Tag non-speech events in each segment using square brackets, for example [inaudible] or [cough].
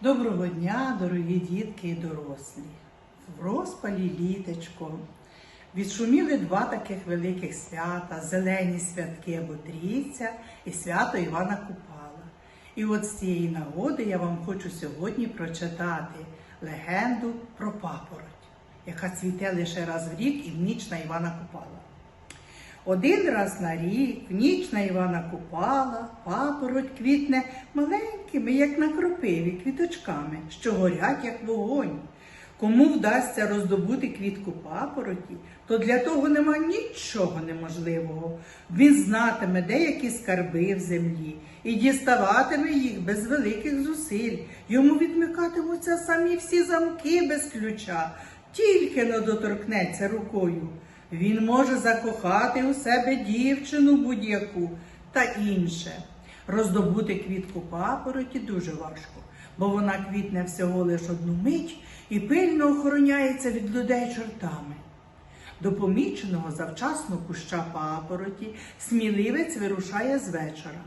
Доброго дня, дорогі дітки і дорослі. В розпалі літечко. Відшуміли два таких великих свята: зелені святки або трійця і свято Івана Купала. І от з цієї нагоди я вам хочу сьогодні прочитати легенду про папороть, яка цвіте лише раз в рік і в ніч на Івана Купала. Один раз на рік, в ніч на Івана Купала, папороть квітне маленькими, як на кропиві, квіточками, що горять, як вогонь. Кому вдасться роздобути квітку папороті, то для того нема нічого неможливого. Він знатиме деякі скарби в землі і діставатиме їх без великих зусиль. Йому відмикатимуться самі всі замки без ключа, тільки не доторкнеться рукою. Він може закохати у себе дівчину будь-яку та інше. Роздобути квітку папороті дуже важко, бо вона квітне всього лиш одну мить і пильно охороняється від людей чортами. До поміченого завчасно куща папороті сміливець вирушає з вечора.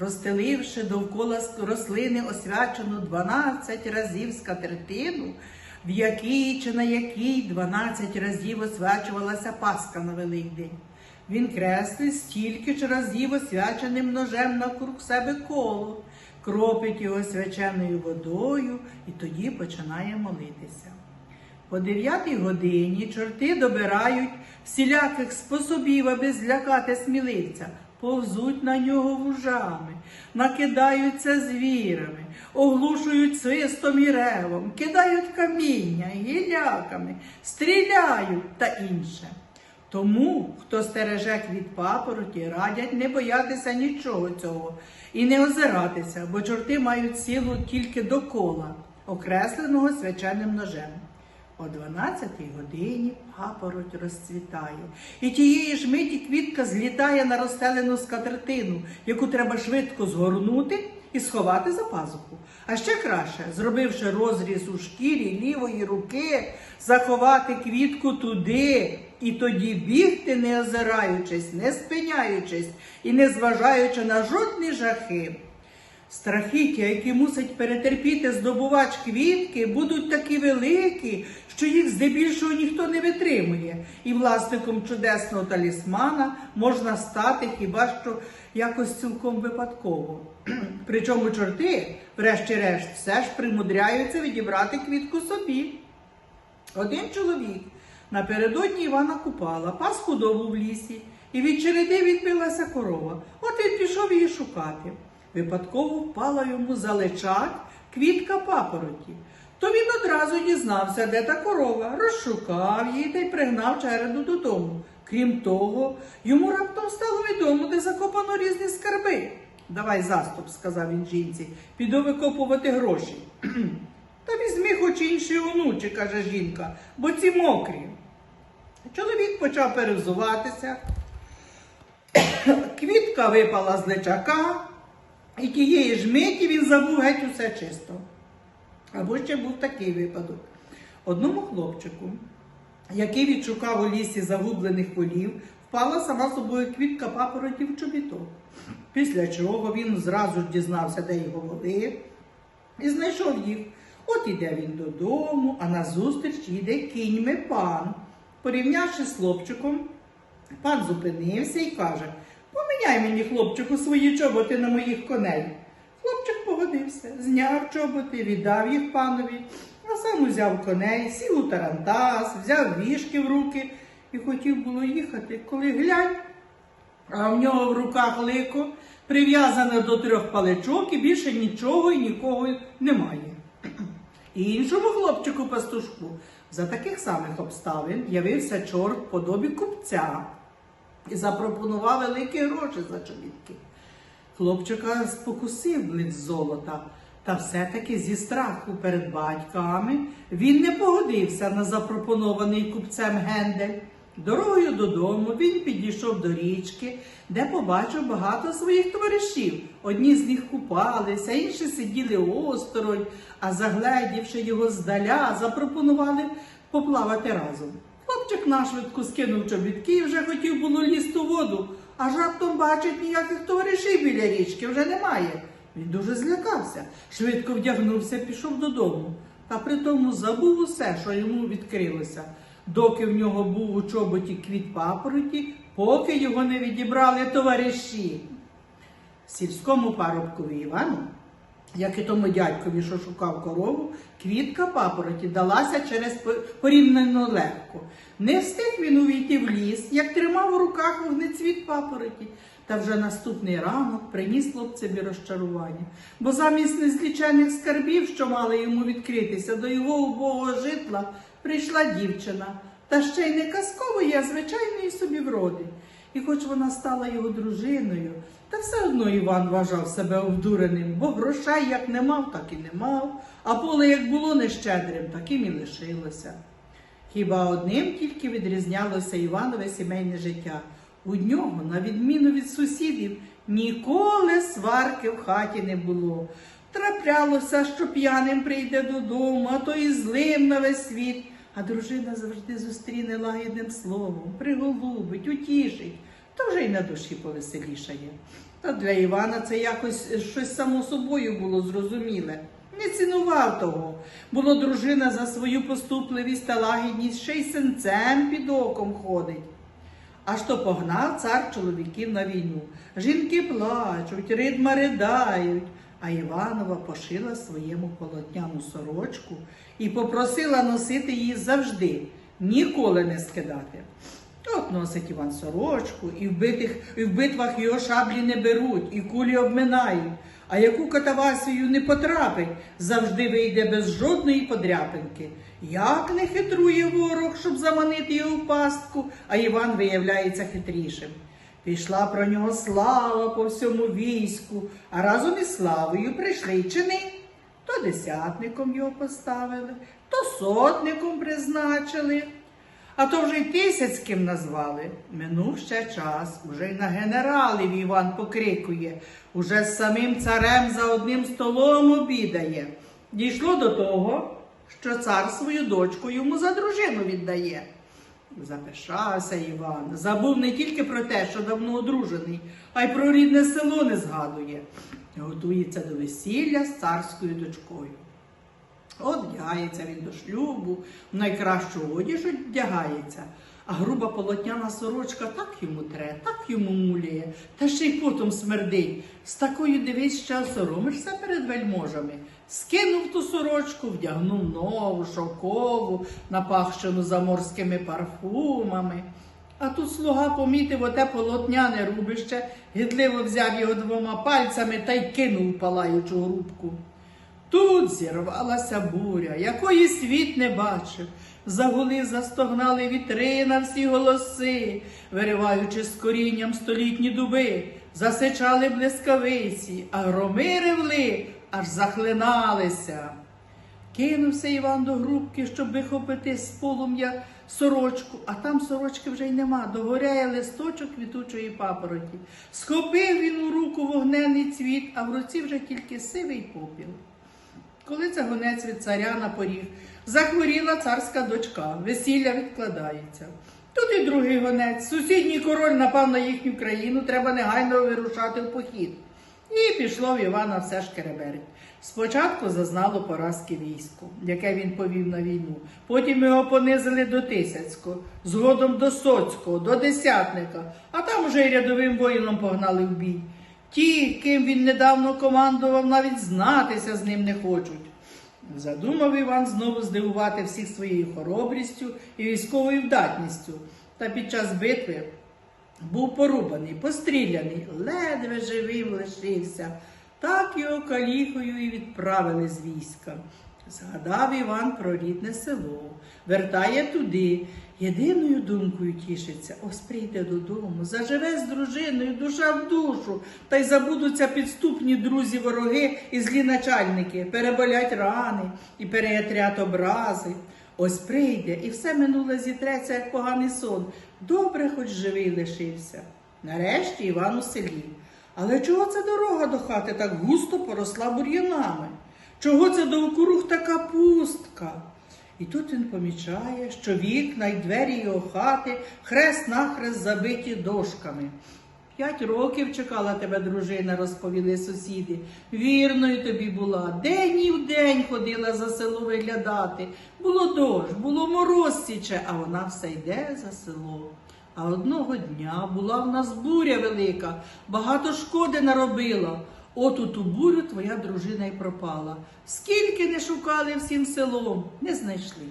Розстеливши довкола рослини освячену 12 разів скатертину, в якій чи на якій 12 разів освячувалася Пасха на Великдень. Він креслить стільки ж разів освяченим ножем навкруг себе коло, кропить його свяченою водою і тоді починає молитися. По дев'ятій годині чорти добирають всіляких способів, аби злякати сміливця, повзуть на нього вужами, накидаються звірами, оглушують свистом і ревом, кидають каміння, гіляками, стріляють та інше. Тому, хто стереже від папороті, радять не боятися нічого цього і не озиратися, бо чорти мають силу тільки до кола, окресленого свяченим ножем. О 12-й годині папороть розцвітає, і тієї ж миті квітка злітає на розстелену скатертину, яку треба швидко згорнути і сховати за пазуху. А ще краще, зробивши розріз у шкірі лівої руки, заховати квітку туди і тоді бігти, не озираючись, не спиняючись і не зважаючи на жодні жахи. Страхіття, які мусить перетерпіти здобувач квітки, будуть такі великі, що їх здебільшого ніхто не витримує, і власником чудесного талісмана можна стати хіба що якось цілком випадково. [clears throat] Причому чорти, врешті-решт, все ж примудряються відібрати квітку собі. Один чоловік напередодні Івана Купала пас худобу в лісі, і від череди відбилася корова. От він пішов її шукати. Випадково впала йому за личак квітка папороті. То він одразу дізнався, де та корова, розшукав її та й пригнав череду додому. Крім того, йому раптом стало відомо, де закопано різні скарби. Давай заступ, сказав він жінці, піду викопувати гроші. [clears throat] Та візьми хоч інші онучі, каже жінка, бо ці мокрі. Чоловік почав перевзуватися. [clears throat] Квітка випала з личака, і тієї ж миті він забув геть усе чисто. Або ще був такий випадок. Одному хлопчику, який відшукав у лісі загублених волів, впала сама собою квітка папороті в чобіток. Після чого він зразу ж дізнався, де його воли, і знайшов їх. От іде він додому, а назустріч йде кіньми пан. Порівнявши з хлопчиком, пан зупинився і каже: Поміняй мені, хлопчику, свої чоботи на моїх коней. Хлопчик погодився, зняв чоботи, віддав їх панові, а сам узяв коней, сів у тарантас, взяв вішки в руки і хотів було їхати, коли глянь, а в нього в руках лико, прив'язане до трьох паличок і більше нічого і нікого немає. І іншому хлопчику пастушку за таких самих обставин явився чорт в подобі купця і запропонував великі гроші за чобітки. Хлопчика спокусив близ золота, та все-таки зі страху перед батьками він не погодився на запропонований купцем гендель. Дорогою додому він підійшов до річки, де побачив багато своїх товаришів. Одні з них купалися, інші сиділи осторонь, а загледівши його здаля, запропонували поплавати разом. Хлопчик нашвидку скинув чобітки і вже хотів було лізти у воду, аж раптом бачить ніяких товаришів біля річки вже немає. Він дуже злякався, швидко вдягнувся, пішов додому. Та при тому забув усе, що йому відкрилося, доки в нього був у чоботі квіт папороті, поки його не відібрали товариші. Сільському парубкові Івану, як і тому дядькові, що шукав корову, квітка папороті далася через по- порівняно легко. Не встиг він увійти в ліс, як тримав у руках вогнецвіт папороті. Та вже наступний ранок приніс хлопцеві розчарування, бо замість незлічених скарбів, що мали йому відкритися до його убогого житла, прийшла дівчина, та ще й не казкової, а звичайної собі вроди. І хоч вона стала його дружиною, та все одно Іван вважав себе обдуреним, бо грошей як не мав, так і не мав, а поле як було нещедрим, таким і лишилося. Хіба одним тільки відрізнялося Іванове сімейне життя. У нього, на відміну від сусідів, ніколи сварки в хаті не було. Траплялося, що п'яним прийде додому, а то і злим на весь світ. А дружина завжди зустріне лагідним словом, приголубить, утішить, то вже й на душі повеселішає. Та для Івана це якось щось само собою було зрозуміле. Не цінував того. Було дружина за свою поступливість та лагідність ще й синцем під оком ходить. Аж то погнав цар чоловіків на війну. Жінки плачуть, ридма riдають. А Іванова пошила своєму полотняну сорочку і попросила носити її завжди, ніколи не скидати. Носить Іван сорочку, і в, і в битвах його шаблі не беруть, і кулі обминають. А яку катавасію не потрапить, завжди вийде без жодної подряпинки. Як не хитрує ворог, щоб заманити його в пастку, а Іван виявляється хитрішим. Пішла про нього слава по всьому війську, а разом із славою прийшли чини. То десятником його поставили, то сотником призначили. А то вже й тисяцьким назвали. Минув ще час, уже й на генералів Іван покрикує, уже з самим царем за одним столом обідає. Дійшло до того, що цар свою дочку йому за дружину віддає. Запишався Іван, забув не тільки про те, що давно одружений, а й про рідне село не згадує. Готується до весілля з царською дочкою. Одягається він до шлюбу, в найкращу одіж вдягається, а груба полотняна сорочка так йому тре, так йому муляє, та ще й потом смердить. З такою дивись, що соромишся перед вельможами. Скинув ту сорочку, вдягнув нову, шовкову, напахщену заморськими парфумами. А тут слуга помітив оте полотняне рубище, гідливо взяв його двома пальцями та й кинув палаючу грубку. Тут зірвалася буря, якої світ не бачив. Загули, застогнали вітри на всі голоси, вириваючи з корінням столітні дуби, засичали блискавиці, а громи ревли, аж захлиналися. Кинувся Іван до грубки, щоб вихопити з полум'я сорочку, а там сорочки вже й нема. Догоряє листочок квітучої папороті. Схопив він у руку вогнений цвіт, а в руці вже тільки сивий попіл. Коли це гонець від царя на поріг, захворіла царська дочка, весілля відкладається. Тут і другий гонець. Сусідній король напав на їхню країну, треба негайно вирушати в похід. І пішло в Івана все ж кереберть. Спочатку зазнало поразки військо, яке він повів на війну. Потім його понизили до Тисяцького, згодом до Соцького, до Десятника, а там уже й рядовим воїном погнали в бій. Ті, ким він недавно командував, навіть знатися з ним не хочуть. Задумав Іван знову здивувати всіх своєю хоробрістю і військовою вдатністю. Та під час битви був порубаний, постріляний, ледве живим лишився. Так його каліхою і відправили з війська. Згадав Іван про рідне село, вертає туди. Єдиною думкою тішиться, ось прийде додому, заживе з дружиною, душа в душу, та й забудуться підступні друзі вороги і злі начальники, переболять рани і переятрять образи. Ось прийде, і все минуле зітреться, як поганий сон. Добре, хоч живий лишився. Нарешті Іван у селі. Але чого ця дорога до хати так густо поросла бур'янами? Чого це довкруг така пустка? І тут він помічає, що вікна й двері його хати хрест нахрест забиті дошками. П'ять років чекала тебе дружина, розповіли сусіди. Вірною тобі була. День і в день ходила за село виглядати. Було дощ, було мороз січе, а вона все йде за село. А одного дня була в нас буря велика, багато шкоди наробила. От у ту твоя дружина й пропала. Скільки не шукали всім селом, не знайшли.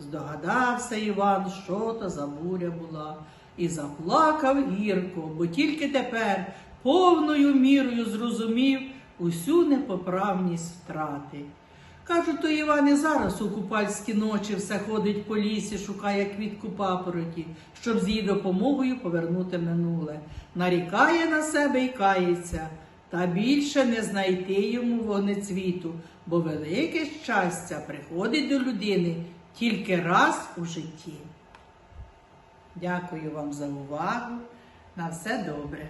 Здогадався Іван, що то за буря була, і заплакав гірко, бо тільки тепер повною мірою зрозумів усю непоправність втрати. Кажуть, то Іван і зараз у купальські ночі все ходить по лісі, шукає квітку папороті, щоб з її допомогою повернути минуле. Нарікає на себе і кається, та більше не знайти йому вогнецвіту, бо велике щастя приходить до людини тільки раз у житті. Дякую вам за увагу. На все добре.